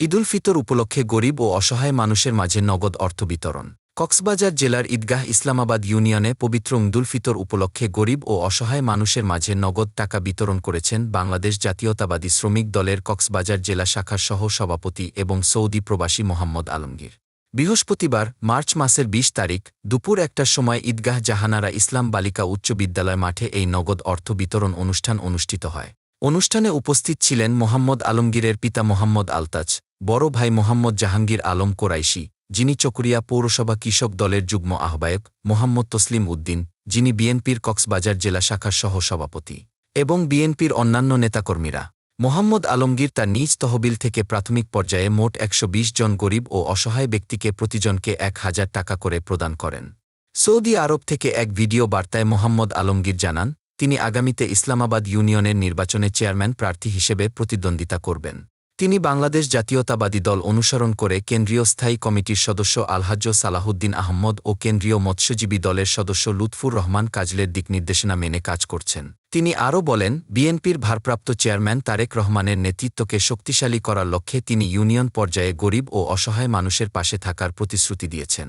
ঈদুল ফিতর উপলক্ষে গরিব ও অসহায় মানুষের মাঝে নগদ অর্থ বিতরণ। কক্সবাজার জেলার ঈদগাহ ইসলামাবাদ ইউনিয়নে পবিত্র ঈদুল ফিতর উপলক্ষে গরিব ও অসহায় মানুষের মাঝে নগদ টাকা বিতরণ করেছেন বাংলাদেশ জাতীয়তাবাদী শ্রমিক দলের কক্সবাজার জেলা শাখার সহ সভাপতি এবং সৌদি প্রবাসী মোহাম্মদ আলমগীর। বৃহস্পতিবার, মার্চ মাসের ২০ তারিখ, দুপুর একটার সময় ঈদগাহ জাহানারা ইসলাম বালিকা উচ্চ বিদ্যালয় মাঠে এই নগদ অর্থ বিতরণ অনুষ্ঠান অনুষ্ঠিত হয়। অনুষ্ঠানে উপস্থিত ছিলেন মোহাম্মদ আলমগীরের পিতা মোহাম্মদ আলতাজ বড় ভাই মোহাম্মদ জাহাঙ্গীর আলম কোরাইশি, যিনি চকরিয়া পৌরসভা কৃষক দলের যুগ্ম আহ্বায়ক, মোহাম্মদ তসলিম উদ্দিন, যিনি বিএনপির কক্সবাজার জেলা শাখার সহ সভাপতি এবং বিএনপির অন্যান্য নেতাকর্মীরা। মোহাম্মদ আলমগীর তার নিজ তহবিল থেকে প্রাথমিক পর্যায়ে মোট একশো বিশ জন গরিব ও অসহায় ব্যক্তিকে প্রতিজনকে এক হাজার টাকা করে প্রদান করেন। সৌদি আরব থেকে এক ভিডিও বার্তায় মোহাম্মদ আলমগীর জানান, তিনি আগামীতে ইসলামাবাদ ইউনিয়নের নির্বাচনে চেয়ারম্যান প্রার্থী হিসেবে প্রতিদ্বন্দ্বিতা করবেন। তিনি বাংলাদেশ জাতীয়তাবাদী দল অনুসরণ করে কেন্দ্রীয় স্থায়ী কমিটির সদস্য আলহাজ্য সালাহুদ্দিন আহম্মদ ও কেন্দ্রীয় মৎস্যজীবী দলের সদস্য লুৎফুর রহমান কাজলের দিকনির্দেশনা মেনে কাজ করছেন। তিনি আরও বলেন বিএনপির ভারপ্রাপ্ত চেয়ারম্যান তারেক রহমানের নেতৃত্বকে শক্তিশালী করার লক্ষ্যে তিনি ইউনিয়ন পর্যায়ে গরিব ও অসহায় মানুষের পাশে থাকার প্রতিশ্রুতি দিয়েছেন।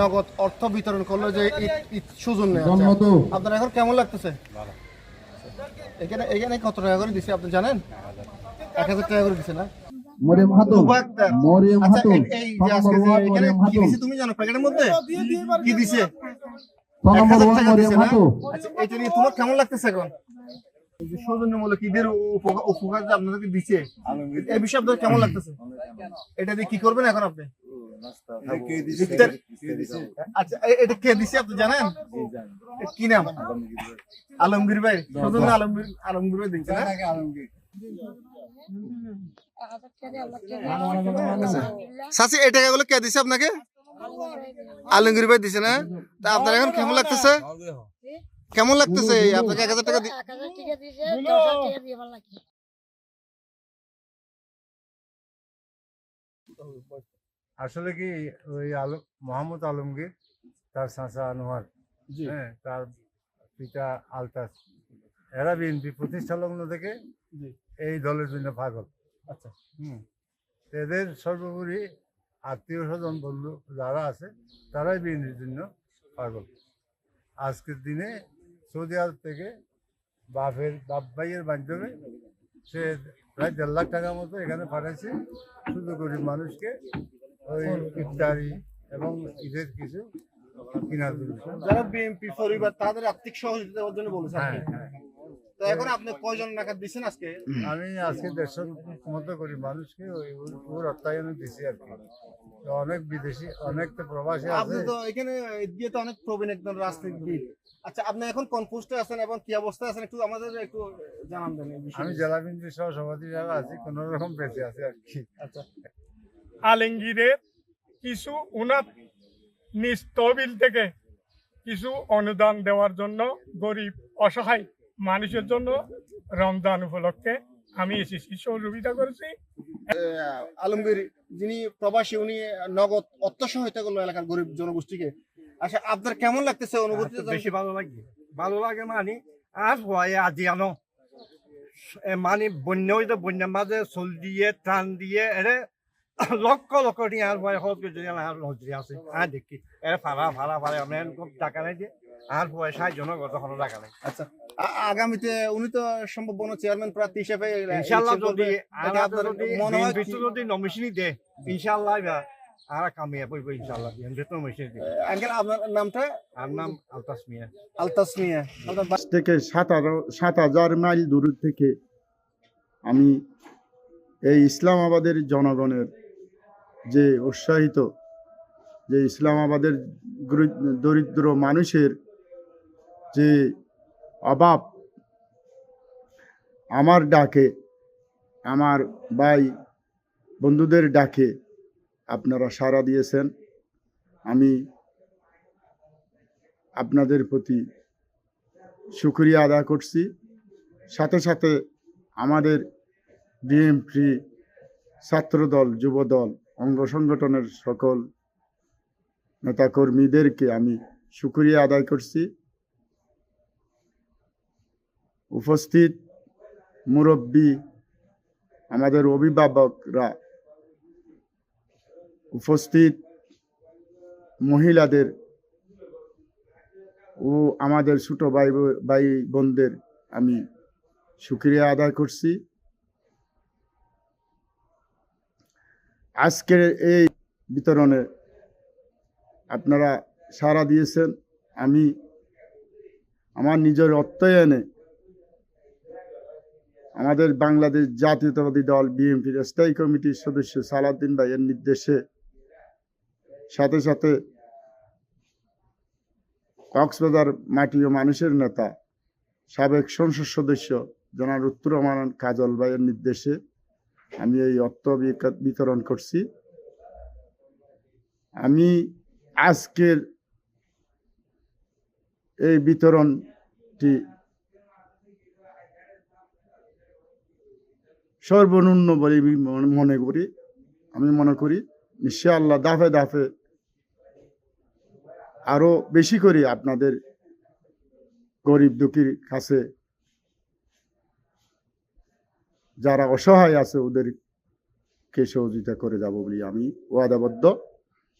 নগদ অর্থ বিতরণ করল যে ঈদ ঈদ সুজন জন্মত আপনার এখন কেমন লাগতেছে? এখানে এখানে কত টাকা করে দিছে আপনি জানেন? এক হাজার টাকা করে দিছে না? মরিয়ম খাতুন মরিয়ম আচ্ছা খাতুন তুমি জানো? প্যাকেটের মধ্যে? কি দিছে? আচ্ছা এটা নিয়ে তোমার কেমন লাগতেছে এখন? এই যে সৌজন্যমূলক ঈদের উপকার যে আপনাদেরকে দিছে এই বিষয়ে আপনাদের কেমন লাগতেছে? এটা দিয়ে কি করবেন এখন আপনি? আচ্ছা এটা কে দিছে আপনি জানেন? কি নাম? আলমগীর ভাই। সৌজন্য আলমগীর আলমগীর ভাই দিচ্ছে না? সাসি এই টাকাগুলো কে দিছে আপনাকে? আলমগীর ভাই দিছে না? তা আপনার এখন কেমন লাগতেছে? কেমন লাগতেছে? আপনাকে এক হাজার টাকা আসলে কি ওই আলম মোহাম্মদ আলমগীর তার চাচা আনোয়ার হ্যাঁ তার পিতা আলতাস এরা বিএনপি প্রতিষ্ঠা লগ্ন থেকে জি। এই দলের জন্য পাগল। আচ্ছা হুম। এদের সর্বোপরি আত্মীয় স্বজন বন্ধু যারা আছে তারাই বিএনপির জন্য পাগল। আজকের দিনে সৌদি আরব থেকে বাপের বাপ ভাইয়ের মাধ্যমে সে প্রায় দেড় লাখ টাকার মতো এখানে পাঠাইছে। শুধু গরিব মানুষকে ওই ইফতারি এবং ঈদের কিছু কিনার জন্য। যারা বিএনপি পরিবার তাদের আর্থিক সহযোগিতা দেওয়ার জন্য বলেছেন হ্যাঁ হ্যাঁ। তো এখন আপনি কয়জন টাকা দিচ্ছেন আজকে? আমি আজকে দেড়শো মতো করি মানুষকে ওই ওর- অর্থায়নে দিছি আর কি। তো অনেক বিদেশি অনেক তো প্রবাসী আপনি তো এখানে দিয়ে তো অনেক প্রবীণ একজন রাজনীতিবিদ। আচ্ছা আপনি এখন কোন পোস্টে আছেন এবং কি অবস্থায় আছেন? একটু আমাদের একটু জানান দেন আমি জেলা বিএনপি সহ সভাপতি হিসাবে আছি কোন রকম বেঁচে আছি আর কি। আচ্ছা। আলমগীরের কিছু উনার নিজ তহবিল থেকে কিছু অনুদান দেওয়ার জন্য গরিব অসহায় মানুষের জন্য রমজান উপলক্ষে আমি এসেছি সহযোগিতা করেছি। আলমগীর যিনি প্রবাসী উনি নগদ অর্থ সহায়তা করল এলাকার গরিব জনগোষ্ঠীকে। আচ্ছা আপনার কেমন লাগতেছে অনুভূতি? আচ্ছা, বেশি ভালো লাগে। ভালো লাগে মানে আর ভয়ে আজি আনো। মানে বন্য হইতে বন্যার মাঝে চল দিয়ে টান দিয়ে এরে লক্ষ লক্ষ টিয়া আর ভয় হত করে যদি আর নজরি আছে। আর দেখি। এরে ফাড়া ফাড়া ফাড়া আমি খুব টাকা নাই দিয়ে আর ভয় সাহায্য না কোনো টাকা নাই। আচ্ছা আগামীতে উনি তো সম্ভব চেয়ারম্যান প্রার্থী হিসেবে ইনশাল্লাহ যদি মনে হয় যদি নমিশনি দে ইনশাল্লাহ আর কামিয়ে পড়ব ইনশাল্লাহ বিএনপি নমিশনি দে আঙ্কেল আপনার নামটা? আর নাম আলতাস মিয়া। আলতাস মিয়া। আপনার থেকে সাত হাজার সাত হাজার মাইল দূর থেকে আমি এই ইসলামাবাদের জনগণের যে উৎসাহিত, যে ইসলামাবাদের দরিদ্র মানুষের যে অভাব, আমার ডাকে, আমার ভাই বন্ধুদের ডাকে আপনারা সাড়া দিয়েছেন। আমি আপনাদের প্রতি শুক্রিয়া আদায় করছি। সাথে সাথে আমাদের বিএমপি ছাত্রদল, যুবদল অঙ্গ সংগঠনের সকল নেতাকর্মীদেরকে আমি শুক্রিয়া আদায় করছি। উপস্থিত মুরব্বী, আমাদের অভিভাবকরা, উপস্থিত মহিলাদের ও আমাদের ছোট ভাই ভাই বোনদের আমি সুক্রিয়া আদায় করছি। আজকের এই বিতরণে আপনারা সাড়া দিয়েছেন। আমি আমার নিজের অর্থায়নে আমাদের বাংলাদেশ জাতীয়তাবাদী দল বিএনপির স্থায়ী কমিটির সদস্য সালাউদ্দিন ভাইয়ের নির্দেশে সাথে সাথে কক্সবাজার মাটি ও মানুষের নেতা সাবেক সংসদ সদস্য জনার উত্তর কাজল ভাইয়ের নির্দেশে আমি এই অর্থ বিতরণ করছি। আমি আজকের এই বিতরণটি সর্বনিম্ন বলে মনে- করি। আমি মনে করি নিশ্চয় আল্লাহ দাফে দাফে আরও বেশি করে আপনাদের গরিব দুঃখীর কাছে যারা অসহায় আছে ওদেরকে সহযোগিতা করে যাব বলে আমি ওয়াদাবদ্ধ।